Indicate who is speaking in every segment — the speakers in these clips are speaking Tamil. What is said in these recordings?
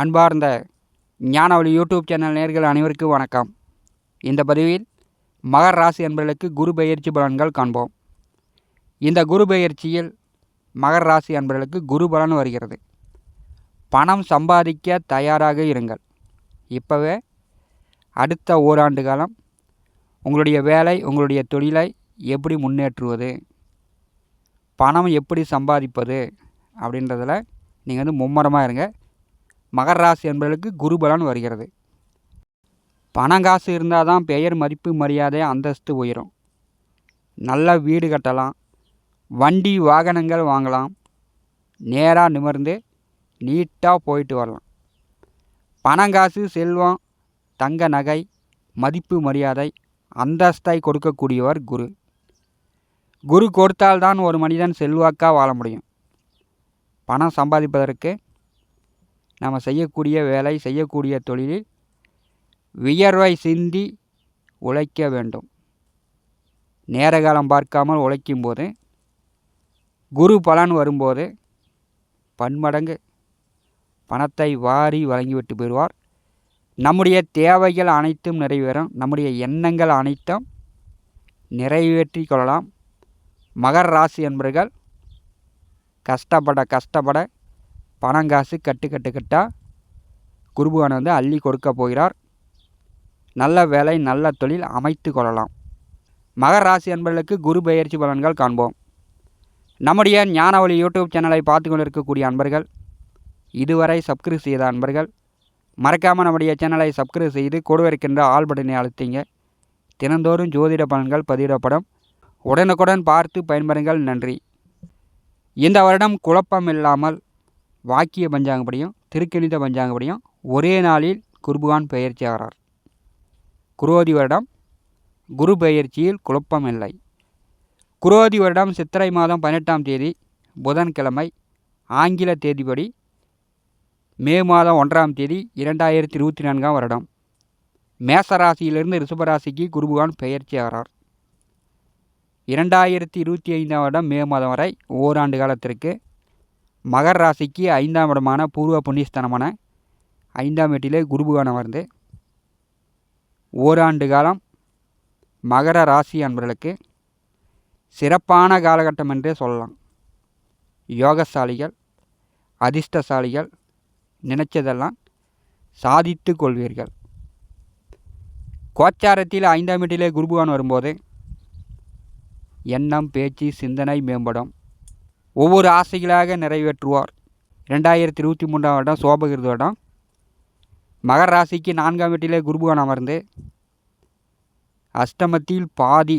Speaker 1: அன்பார்ந்த ஞானவழி யூடியூப் சேனல் நேர்கள் அனைவருக்கும் வணக்கம். இந்த பதிவில் மகர் ராசி அன்பர்களுக்கு குரு பெயர்ச்சி பலன்கள் காண்போம். இந்த குரு பெயர்ச்சியில் மகர் ராசி அன்பர்களுக்கு குரு பலன் வருகிறது. பணம் சம்பாதிக்க தயாராக இருங்கள். இப்போவே அடுத்த ஓராண்டு காலம் உங்களுடைய வேலை உங்களுடைய தொழிலை எப்படி முன்னேற்றுவது பணம் எப்படி சம்பாதிப்பது அப்படின்றதில் நீங்கள் வந்து மும்மரமாக இருங்க. மகர ராசி என்பவர்களுக்கு குருபலன் வருகிறது. பணம் காசு இருந்தால் தான் பெயர் மதிப்பு மரியாதை அந்தஸ்து உயரும். நல்ல வீடு கட்டலாம். வண்டி வாகனங்கள் வாங்கலாம். நேராக நிமிர்ந்து நீட்டாக போயிட்டு வரலாம். பணம் காசு செல்வம் தங்க நகை மதிப்பு மரியாதை அந்தஸ்தை கொடுக்கக்கூடியவர் குரு. குரு கொடுத்தால்தான் ஒரு மனிதன் செல்வாக்காக வாழ முடியும். பணம் சம்பாதிப்பதற்கு நம்ம செய்யக்கூடிய வேலை செய்யக்கூடிய தொழிலில் வியர்வை சிந்தி உழைக்க வேண்டும். நேரகாலம் பார்க்காமல் உழைக்கும்போது குரு பலன் வரும்போது பன்மடங்கு பணத்தை வாரி வழங்கிவிட்டு பெறுவார் நம்முடைய தேவைகள் அனைத்தும் நிறைவேறும். நம்முடைய எண்ணங்கள் அனைத்தும் நிறைவேற்றி கொள்ளலாம். மகர் ராசி என்பவர்கள் கஷ்டப்பட கஷ்டப்பட பணங்காசு கட்டு கட்டு கட்டாக குருபுவான் வந்து அள்ளி கொடுக்க போகிறார். நல்ல வேலை நல்ல தொழில் அமைத்து கொள்ளலாம். மகர் ராசி அன்பர்களுக்கு குரு பெயர்ச்சி பலன்கள் காண்போம். நம்முடைய ஞானவழி யூடியூப் சேனலை பார்த்து கொண்டிருக்கக்கூடிய அன்பர்கள் இதுவரை சப்ஸ்கிரைப் செய்த அன்பர்கள் மறக்காமல் நம்முடைய சேனலை சப்ஸ்கிரைப் செய்து கொடுவிருக்கின்ற ஆள் பட்டனை அழுத்திங்க. தினந்தோறும் ஜோதிட பலன்கள் பதிவிடப்படும். உடனுக்குடன் பார்த்து பயன்பெறுங்கள். நன்றி. இந்த வருடம் குழப்பம் இல்லாமல் வாக்கிய பஞ்சாங்கப்படியும் திருக்கணித பஞ்சாங்கப்படியும் ஒரே நாளில் குருபுகான் பெயர்ச்சி குரோதி வருடம் குரு பெயர்ச்சியில் குழப்பம் இல்லை. குரோதி வருடம் சித்திரை மாதம் பதினெட்டாம் தேதி புதன்கிழமை ஆங்கில தேதிப்படி மே மாதம் ஒன்றாம் தேதி இரண்டாயிரத்தி இருபத்தி நான்காம் வருடம். மேசராசியிலிருந்து ரிஷபராசிக்கு குருபகான் பெயர்ச்சி ஆகிறார். இரண்டாயிரத்தி இருபத்தி ஐந்தாம் வருடம் மே மாதம் வரை ஓராண்டு காலத்திற்கு மகர ராசிக்கு ஐந்தாம் இடமான பூர்வ புண்ணியஸ்தானமான ஐந்தாம் வீட்டிலே குருபுகானம் வந்து ஓராண்டு காலம் மகர ராசி அன்பர்களுக்கு சிறப்பான காலகட்டம் என்றே சொல்லலாம். யோகசாலிகள் அதிர்ஷ்டசாலிகள் நினைச்சதெல்லாம் சாதித்து கொள்வீர்கள். கோச்சாரத்தில் ஐந்தாம் வீட்டிலே குருபுகான் வரும்போது எண்ணம் பேச்சு சிந்தனை மேம்படும். ஒவ்வொரு ஆசைகளாக நிறைவேற்றுவார். ரெண்டாயிரத்தி இருபத்தி மூன்றாம் வருடம் சோபகிருத வருடம். மகர ராசிக்கு நான்காம் வீட்டிலே குருபுகான் அமர்ந்து அஷ்டமத்தில் பாதி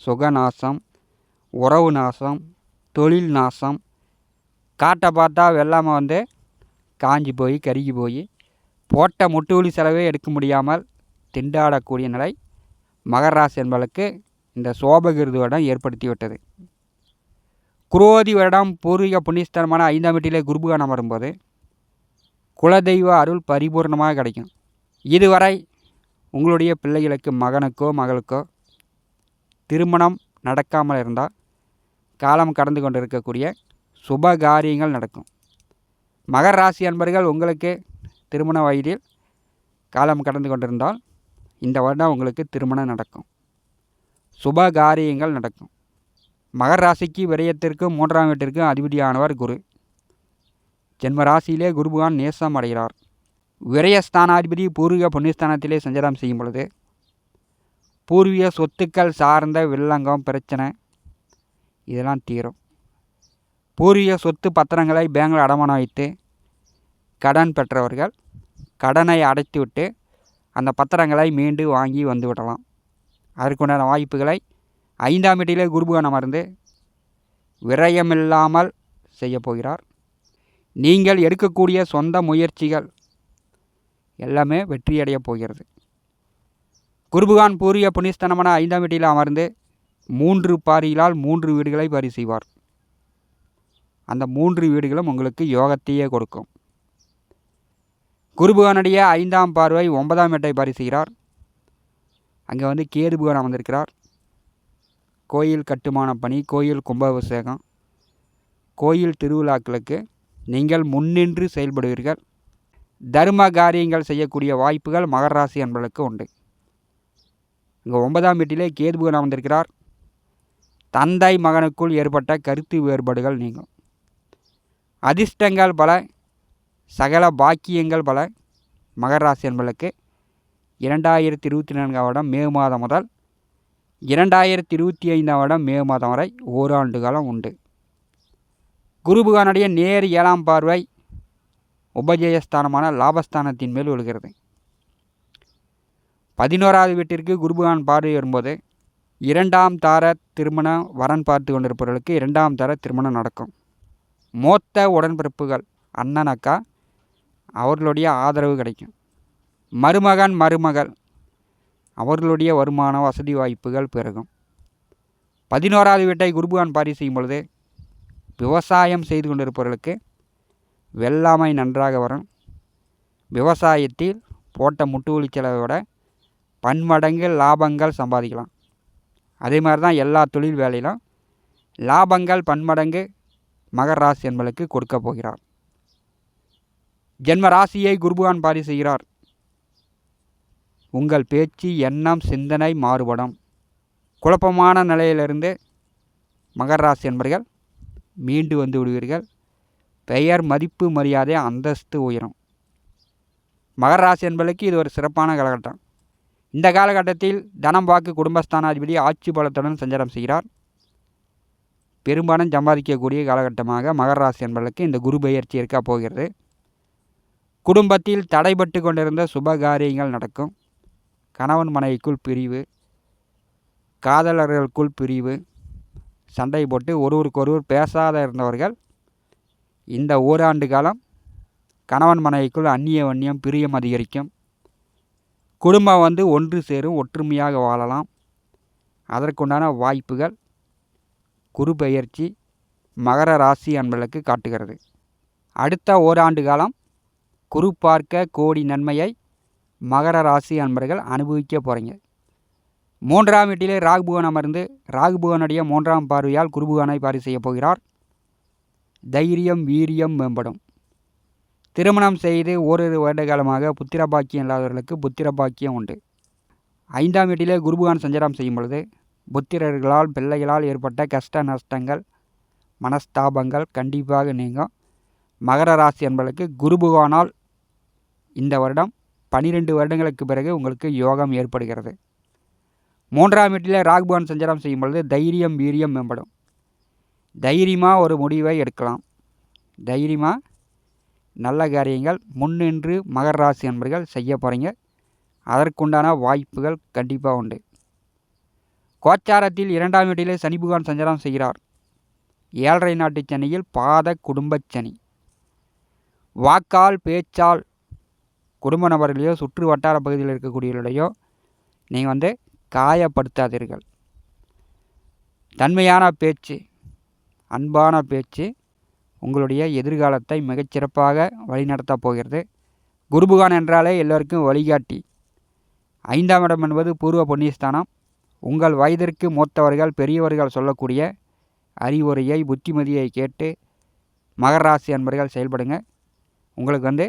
Speaker 1: சுகநாசம் உறவு நாசம் தொழில் நாசம் காட்டை பார்த்தா வெள்ளாமல் வந்து காஞ்சி போய் கருகி போய் போட்ட முட்டுவலி செலவே எடுக்க முடியாமல் திண்டாடக்கூடிய நிலை மகர ராசி என்பதற்கு இந்த சோபகிருது வருடம் ஏற்படுத்திவிட்டது குரோதி வருடம் பூர்வீக புண்ணியஸ்தலமான ஐந்தாம் வீட்டிலே குருபுகானம் வரும்போது குலதெய்வ அருள் பரிபூர்ணமாக கிடைக்கும். இதுவரை உங்களுடைய பிள்ளைகளுக்கு மகனுக்கோ மகளுக்கோ திருமணம் நடக்காமல் இருந்தால் காலம் கடந்து கொண்டு இருக்கக்கூடிய சுப காரியங்கள் நடக்கும். மகர் ராசி அன்பர்கள் உங்களுக்கு திருமண வயதில் காலம் கடந்து கொண்டிருந்தால் இந்த வருடம் உங்களுக்கு திருமணம் நடக்கும். சுப காரியங்கள் நடக்கும். மகர ராசிக்கு விரயத்திற்கும் மூன்றாம் வீட்டிற்கும் அதிபதியானவர் குரு. ஜென்ம ராசியிலே குருபகான் நேசம் அடைகிறார். விரயஸ்தானாதிபதி பூர்வீக புண்ணியஸ்தானத்திலே சஞ்சாரம் செய்யும் பொழுது பூர்வீக சொத்துக்கள் சார்ந்த வில்லங்கம் பிரச்சனை இதெல்லாம் தீரும். பூர்வீக சொத்து பத்திரங்களை பேங்கில் அடமானம் வைத்து கடன் பெற்றவர்கள் கடனை அடைத்துவிட்டு அந்த பத்திரங்களை மீண்டு வாங்கி வந்து விடலாம். அதற்குண்டான வாய்ப்புகளை ஐந்தாம் வீட்டிலே குருபுகன் அமர்ந்து விரயமில்லாமல் செய்யப்போகிறார் நீங்கள் எடுக்கக்கூடிய சொந்த முயற்சிகள் எல்லாமே வெற்றியடைய போகிறது. குருபுகான் பூரிய புனிஸ்தனமான ஐந்தாம் வீட்டில் அமர்ந்து மூன்று பாரிகளால் மூன்று வீடுகளை பரி செய்வார். அந்த மூன்று வீடுகளும் உங்களுக்கு யோகத்தையே கொடுக்கும். குருபுகானுடைய ஐந்தாம் பார்வை ஒன்பதாம் வீட்டை பரி செய்கிறார். அங்கே வந்து கேதுபுகன் அமர்ந்திருக்கிறார். கோயில் கட்டுமான பணி கோயில் கும்பாபிஷேகம் கோயில் திருவிழாக்களுக்கு நீங்கள் முன்னின்று செயல்படுவீர்கள். தர்ம காரியங்கள் செய்யக்கூடிய வாய்ப்புகள் மகர ராசி உண்டு. இங்கே ஒன்பதாம் வீட்டிலே கேதுபுகன் அமர்ந்திருக்கிறார். தந்தை மகனுக்குள் ஏற்பட்ட கருத்து வேறுபாடுகள் நீங்கும். அதிர்ஷ்டங்கள் பல சகல பாக்கியங்கள் பல மகராசி என்பதற்கு இரண்டாயிரத்தி இருபத்தி நான்காம் வருடம் மே மாதம் முதல் இரண்டாயிரத்தி இருபத்தி ஐந்தாம் வருடம் மே மாதம் வரை ஓராண்டு காலம் உண்டு. குருபுகானுடைய நேர் ஏழாம் பார்வை உபஜயஸ்தானமான லாபஸ்தானத்தின் மேல் விழுகிறது. பதினோராவது வீட்டிற்கு குருபகான் பார்வை வரும்போது இரண்டாம் தார திருமணம் வரன் பார்த்து கொண்டிருப்பவர்களுக்கு இரண்டாம் தார திருமணம் நடக்கும். மூத்த உடன்பிறப்புகள் அண்ணன் அக்கா அவர்களுடைய ஆதரவு கிடைக்கும். மருமகன் மருமகள் அவர்களுடைய வருமான வசதி வாய்ப்புகள் பெருகும். பதினோராவது வீட்டை குருபகான் பாரி செய்யும் பொழுது விவசாயம் செய்து கொண்டிருப்பவர்களுக்கு வெள்ளாமை நன்றாக வரும். விவசாயத்தில் போட்ட முட்டுவலி செலவை விட பன்மடங்கு லாபங்கள் சம்பாதிக்கலாம். அதே மாதிரி தான் எல்லா தொழில் வேலையிலும் லாபங்கள் பன்மடங்கு மகர் ராசி என்பதற்கு கொடுக்க போகிறார். ஜென்ம ராசியை குருபகான் பாரி செய்கிறார். உங்கள் பேச்சு எண்ணம் சிந்தனை மாறுபடும். குழப்பமான நிலையிலிருந்து மகர ராசி என்பர்கள் மீண்டு வந்து விடுவீர்கள். பெயர் மதிப்பு மரியாதை அந்தஸ்து உயரும். மகர ராசி என்பதற்கு இது ஒரு சிறப்பான காலகட்டம். இந்த காலகட்டத்தில் தனம் வாக்கு குடும்பஸ்தானாதிபதி ஆட்சி பலத்துடன் சஞ்சாரம் செய்கிறார். பெரும்பாலும் சம்பாதிக்கக்கூடிய காலகட்டமாக மகர ராசி என்பதற்கு இந்த குரு பெயர்ச்சி இருக்க போகிறது. குடும்பத்தில் தடைபட்டு கொண்டிருந்த சுப காரியங்கள் நடக்கும். கணவன் மனைவிக்குள் பிரிவு காதலர்களுக்குள் பிரிவு சண்டை போட்டு ஒருவருக்கொருவர் பேசாத இருந்தவர்கள் இந்த ஓராண்டு காலம் கணவன் மனைவிக்குள் அந்நிய வன்னியம் பிரியம் அதிகரிக்கும். குடும்பம் வந்து ஒன்று சேரும் ஒற்றுமையாக வாழலாம். அதற்குண்டான வாய்ப்புகள் குரு பெயர்ச்சி மகர ராசி அன்பர்களுக்கு காட்டுகிறது. அடுத்த ஓராண்டு காலம் குரு பார்க்க கோடி நன்மையை மகர ராசி அன்பர்கள் அனுபவிக்க போகிறீங்க மூன்றாம் வீட்டிலே ராகுபுவன் அமர்ந்து ராகுபுவனுடைய மூன்றாம் பார்வையால் குருபுவனை பாரி செய்ய போகிறார். தைரியம் வீரியம் மேம்படும். திருமணம் செய்து ஓரிரு வருட காலமாக புத்திர பாக்கியம் இல்லாதவர்களுக்கு புத்திர பாக்கியம் உண்டு. ஐந்தாம் வீட்டிலே குருபுகான் சஞ்சாரம் செய்யும் பொழுது புத்திரர்களால் பிள்ளைகளால் ஏற்பட்ட கஷ்ட நஷ்டங்கள் மனஸ்தாபங்கள் கண்டிப்பாக நீங்கும். மகர ராசி என்பதற்கு குருபுகானால் இந்த வருடம் பனிரெண்டு வருடங்களுக்கு பிறகு உங்களுக்கு யோகம் ஏற்படுகிறது. மூன்றாம் வீட்டில் ராகுபவன் சஞ்சாரம் செய்யும் பொழுது தைரியம் வீரியம் மேம்படும். தைரியமாக ஒரு முடிவை எடுக்கலாம். தைரியமாக நல்ல காரியங்கள் முன்னின்று மகர ராசி என்பர்கள் செய்ய போகிறீங்க அதற்குண்டான வாய்ப்புகள் கண்டிப்பாக உண்டு. கோச்சாரத்தில் இரண்டாம் வீட்டிலே சனி புகான் சஞ்சாரம் செய்கிறார். ஏழரை நாட்டு சனியில் பாத குடும்பச் சனி. வாக்கால் பேச்சால் குடும்ப நபர்களையோ சுற்று வட்டார பகுதியில் இருக்கக்கூடியவர்களையோ நீங்கள் வந்து காயப்படுத்தாதீர்கள். தன்மையான பேச்சு அன்பான பேச்சு உங்களுடைய எதிர்காலத்தை மிகச்சிறப்பாக வழிநடத்தப் போகிறது. குருபுகான் என்றாலே எல்லோருக்கும் வழிகாட்டி. ஐந்தாம் இடம் என்பது பூர்வ புண்ணியஸ்தானம். உங்கள் வயதிற்கு மூத்தவர்கள் பெரியவர்கள் சொல்லக்கூடிய அறிவுரையை புத்திமதியை கேட்டு மகராசி அன்பர்கள் செயல்படுங்க. உங்களுக்கு வந்து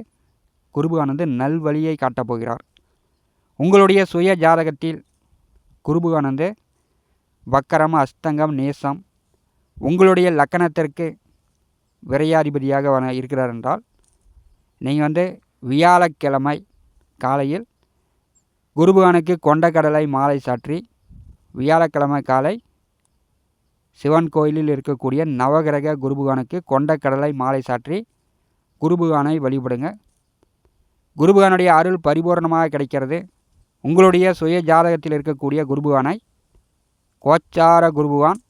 Speaker 1: குருபுகான் நல்வழியை காட்டப் போகிறார். உங்களுடைய சுய ஜாதகத்தில் குருபுகான் வக்கரம் அஸ்தங்கம் நேசம் உங்களுடைய லக்கணத்திற்கு விரையாதிபதியாக வர இருக்கிறார் என்றால் நீங்கள் வந்து வியாழக்கிழமை காலையில் குருபகானுக்கு கொண்டக்கடலை மாலை சாற்றி வியாழக்கிழமை காலை சிவன் கோயிலில் இருக்கக்கூடிய நவகிரக குருபகானுக்கு கொண்டக்கடலை மாலை சாற்றி குருபகானை வழிபடுங்க. குருபகானுடைய அருள் பரிபூர்ணமாக கிடைக்கிறது. உங்களுடைய சுய ஜாதகத்தில் இருக்கக்கூடிய குருபகானை கோச்சார குருபகான்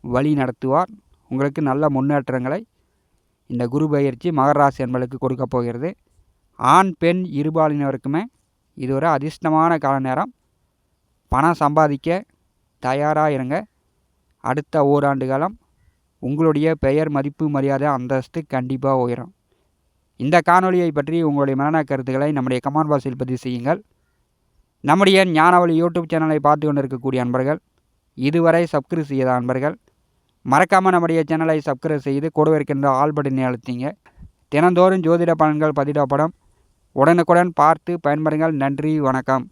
Speaker 1: வழி நடத்துவார். உங்களுக்கு நல்ல முன்னேற்றங்களை இந்த குரு பயிற்சி மகராசி என்பளுக்கு என்பதற்கு கொடுக்க போகிறது. ஆண் பெண் இருபாலினருக்குமே இது ஒரு அதிர்ஷ்டமான கால நேரம். பணம் சம்பாதிக்க தயாராக இருங்க. அடுத்த ஓராண்டு காலம் உங்களுடைய பெயர் மதிப்பு மரியாதை அந்தஸ்து கண்டிப்பாக உயரும். இந்த காணொலியை பற்றி உங்களுடைய மரண கருத்துக்களை நம்முடைய கமெண்ட் பாக்ஸில் பதிவு செய்யுங்கள். நம்முடைய ஞானவழி யூடியூப் சேனலை பார்த்து கொண்டிருக்கக்கூடிய அன்பர்கள் இதுவரை சப்ஸ்கிரைப் செய்யாத அன்பர்கள் மறக்காமல் நம்முடைய சேனலை சப்ஸ்கிரைப் செய்து கூட இருக்கின்ற ஆல் பட்டனை அழுத்திங்க தினந்தோறும் ஜோதிட பலன்கள் பதிடப்படும் உடனுக்குடன் பார்த்து பயன்பெறுங்கள் நன்றி வணக்கம்.